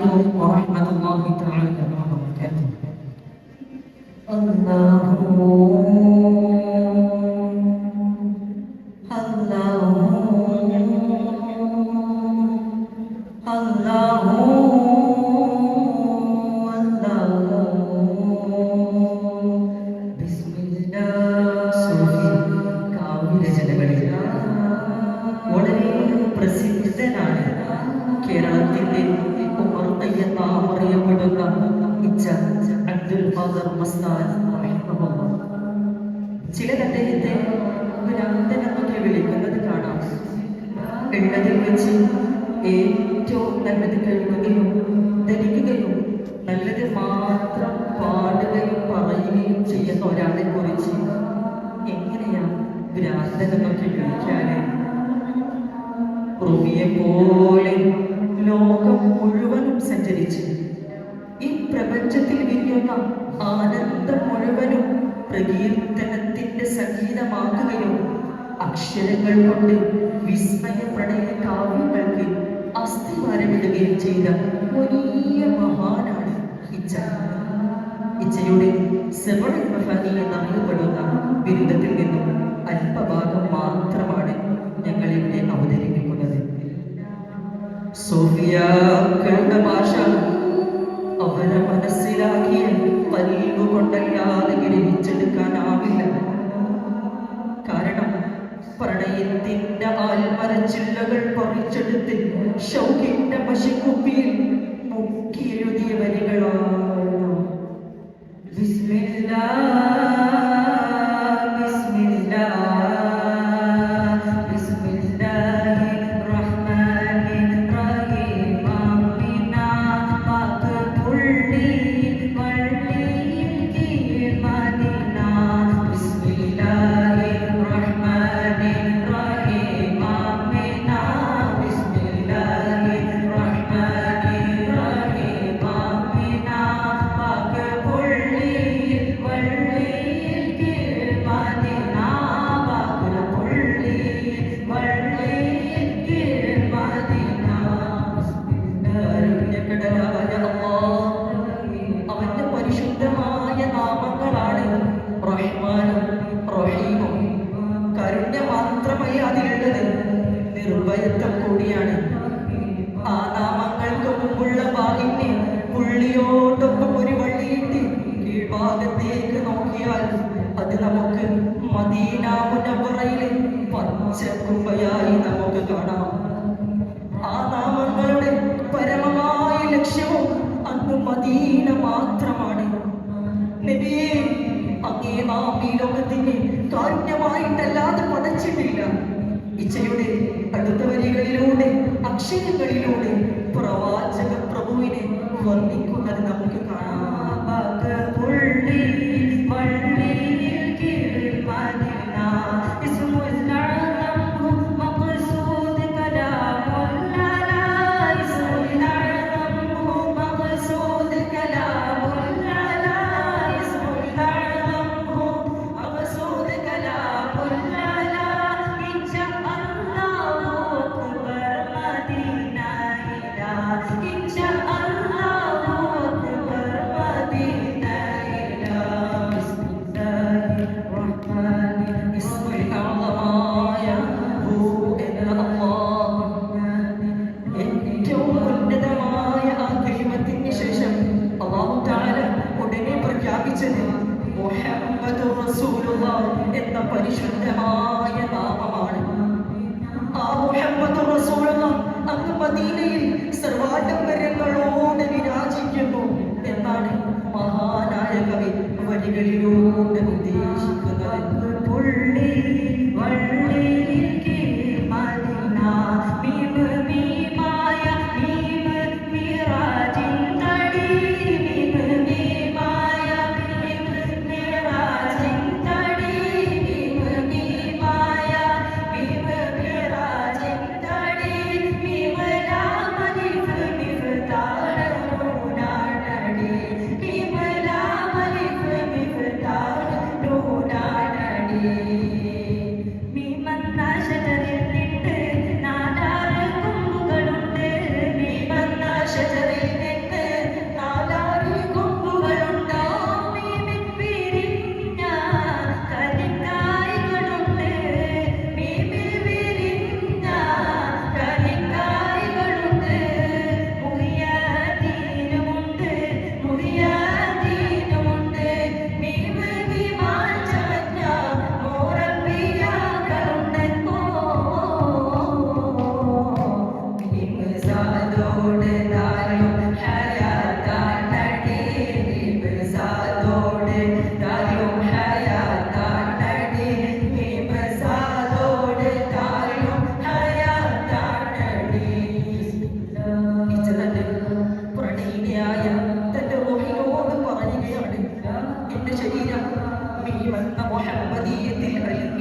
عليكم ورحمة الله تعالى وبركاته. الله ഇച്ച അബ്ദുൽ ഖാദർ. ചിലർ അദ്ദേഹത്തെ ഭ്രാന്തൻ വിളിക്കുന്നത് കാണാം എണ്ണതിൽ വെച്ച് ഏറ്റവും നല്ലത് കേൾക്കുകയും ധരിക്കുകയും നല്ലത് മാത്രം പാടുകയും പറയുകയും ചെയ്യുന്ന ഒരാളെ കുറിച്ച് എങ്ങനെയാ ഭ്രാന്തൻ എന്നൊക്കെ വിളിക്കാന് റുമിയെ പോലെ ലോകം മുഴുവനും സഞ്ചരിച്ച് പ്രപഞ്ചത്തിൽ വിരിയുന്ന ആനന്ദം മുഴുവനും പ്രകീർത്തനത്തിന്റെ സംഗീതമാക്കുകയും അക്ഷരങ്ങൾ കൊണ്ട് വിസ്മയ പ്രണയ കാവ്യങ്ങൾക്ക് അസ്ഥിവാരമിടുകയും ചെയ്ത വലിയ മഹാനാണ് ഇച്ച. ഇച്ചയുടെ മഫാനി എന്നറിയപ്പെടുന്ന ബിരുദത്തിൽ നിന്നും അല്പഭാഗം മാത്രമാണ് ഞങ്ങൾ ഇവിടെ അവതരിപ്പിക്കുന്നത്. സോഫിയ കണ്ട ഭാഷ അവരെ മനസ്സിലാക്കിയ പല്ലുകൊണ്ടല്ലാതെ കൊണ്ടല്ലാതെ ഗ്രഹിച്ചെടുക്കാനാവില്ല കാരണം പ്രണയത്തിന്റെ ആൽമരച്ചില്ലകൾ പറിച്ചെടുത്ത് ഷൗക്കിന്റെ പുള്ളിയോടൊപ്പം ഒരു വള്ളിയിട്ട് കീഴ്ഭാഗത്തേക്ക് നോക്കിയാൽ അത് നമുക്ക് മദീന മുനവറയിലെ പച്ചക്കുമ്പയായി നമുക്ക് കാണാം. ആ നാമങ്ങളുടെ പരമമായ ലക്ഷ്യവും അന്ന് മദീന മാത്രമാണ്. നബിയെ അങ്ങേ നാം ഈ ലോകത്തിന് കാരുണ്യമായിട്ടല്ലാതെ പതച്ചിട്ടില്ല ഇച്ചയുടെ അടുത്ത വരികളിലൂടെ അക്ഷരങ്ങളിലൂടെ പ്രവാചക പ്രഭുവിനെ വർണിക്കുന്നത് നമുക്ക് പരിശുദ്ധമായ നാമമാണ്. ആ മുഹമ്മദ് അന്ന് മദീനയിൽ സർവാഡംബരങ്ങളോടെ വിരാജിക്കുന്നു എന്നാണ് മഹാനായ കവി വരികളിലൂടെ ഉദ്ദേശിക്കുന്നത്.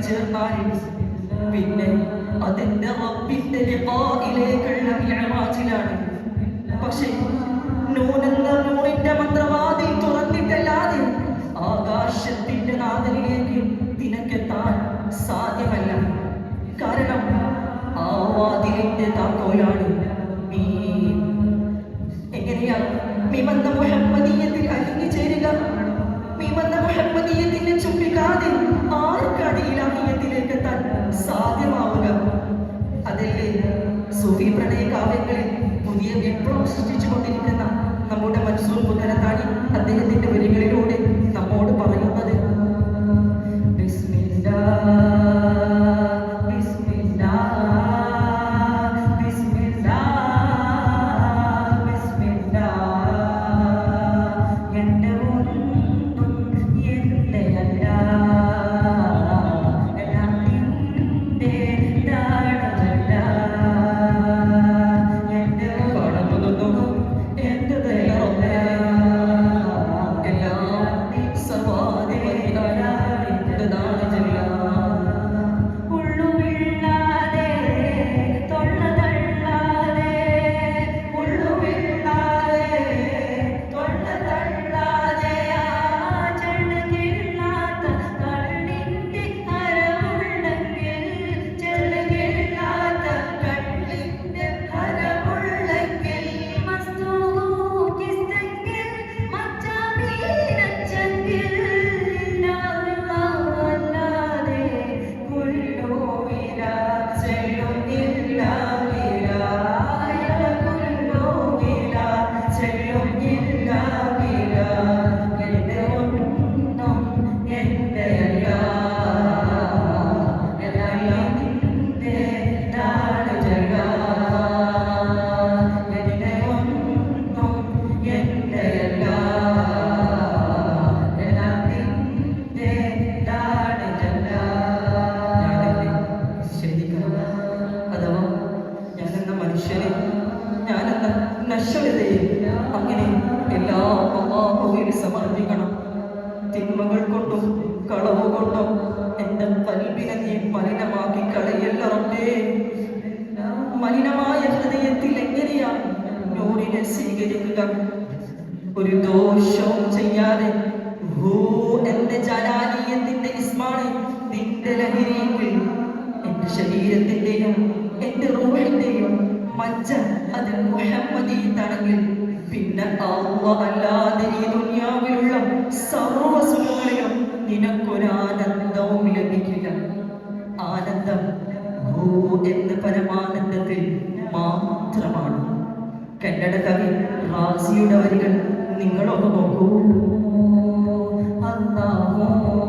ചേർന്നാൽ പിന്നെ അതിന്റെ റബ്ബിന്റെ ലിഖായിലേക്കുള്ള മിഅ്റാജിലാണ് പക്ഷേ നൂനെന്ന നൂണിന്റെ മന്ത്രവാതിൽ തുറന്നിട്ടല്ലാതെ ആകാശത്തിന്റെ നാദനിലേക്ക് നിനക്കെത്താൻ സാധ്യമല്ല. കാരണം ആ വാതിലിന്റെ താക്കോലാണ് മൻസൂർ മുതലത്താണി അദ്ദേഹത്തിന്റെ വരികളിലൂടെ നമ്മോട് പറയുന്നത് നശ്വരതയെ അങ്ങനെ എല്ലാം അള്ളാഹുവിൽ സമർപ്പിക്കണം തിന്മകൾ കൊണ്ടും കളവ് കൊണ്ടും എന്റെ കൽവിനെ നീ മലിനമാക്കി കളയല്ല റബ്ബേ. മലിനമായ ഹൃദയത്തിൽ എങ്ങനെയാണ് നൂറിനെ സ്വീകരിക്കുക? ഒരു ദോഷവും ചെയ്യാതെ. ഹൂ എന്റെ ജനാലീയത്തിന്റെ ഇസ്മാണ് നിന്റെ ലഹരിയിൽ. എന്റെ ശരീരത്തിന്റെയും എന്റെ റൂഹിന്റെയും മജ്ജ അത് മുഹമ്മദീത്താണെങ്കിൽ പിന്നെ അല്ലാതെ ഈ ദുനിയാവിലുള്ള സർവസുഖങ്ങളിലും നിനക്കൊരാനന്ദവും ലഭിക്കില്ല. ആനന്ദം ഭൂ എന്ന പരമാനന്ദത്തിൽ മാത്രമാണ്. കന്നഡ കവി റാസിയുടെ വരികൾ നിങ്ങളൊന്ന് നോക്കൂ. അല്ലാഹു.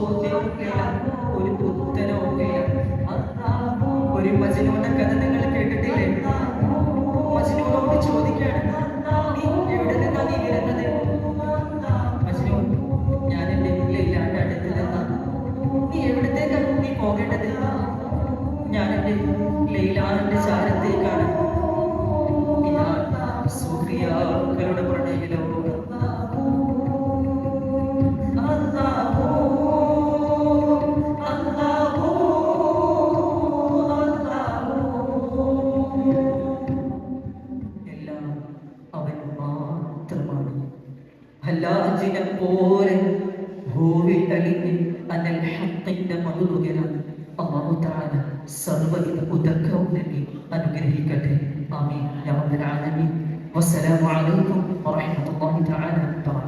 ചോദ്യവുമില്ല ഒരു ഉത്തരവുമില്ല ഒരു മജനൂന്റെ കഥ നിങ്ങൾ കേട്ടിട്ടില്ലേ? മജനൂനോട് ചോദിക്കാണ് നീ എവിടെ നിന്നാ നീ വരുന്നത്? മജനൂൻ ഞാൻ എന്റെ ലൈലാന്റെ അടുത്ത് നിന്നാ? നീ എവിടത്തേക്കാ നീ പോകേണ്ടത്? ഞാൻ എന്റെ ലൈലാന്റെ ചാരത്തേക്കാണ് അല്ലാഹുവിനെപ്പോലെ ഭൂമിയിൽ അലിഞ്ഞ് അതിൽ ഹക്കിന്റെ മണുതുകര അള്ളാഹു താല സർവവിധ ഉദക്കവും നൽകി അനുഗ്രഹിക്കട്ടെ ആമീൻ യാ റബ്ബൽ ആലമീൻ വസ്സലാമു അലൈക്കും വറഹ്മത്തുള്ളാഹി തആല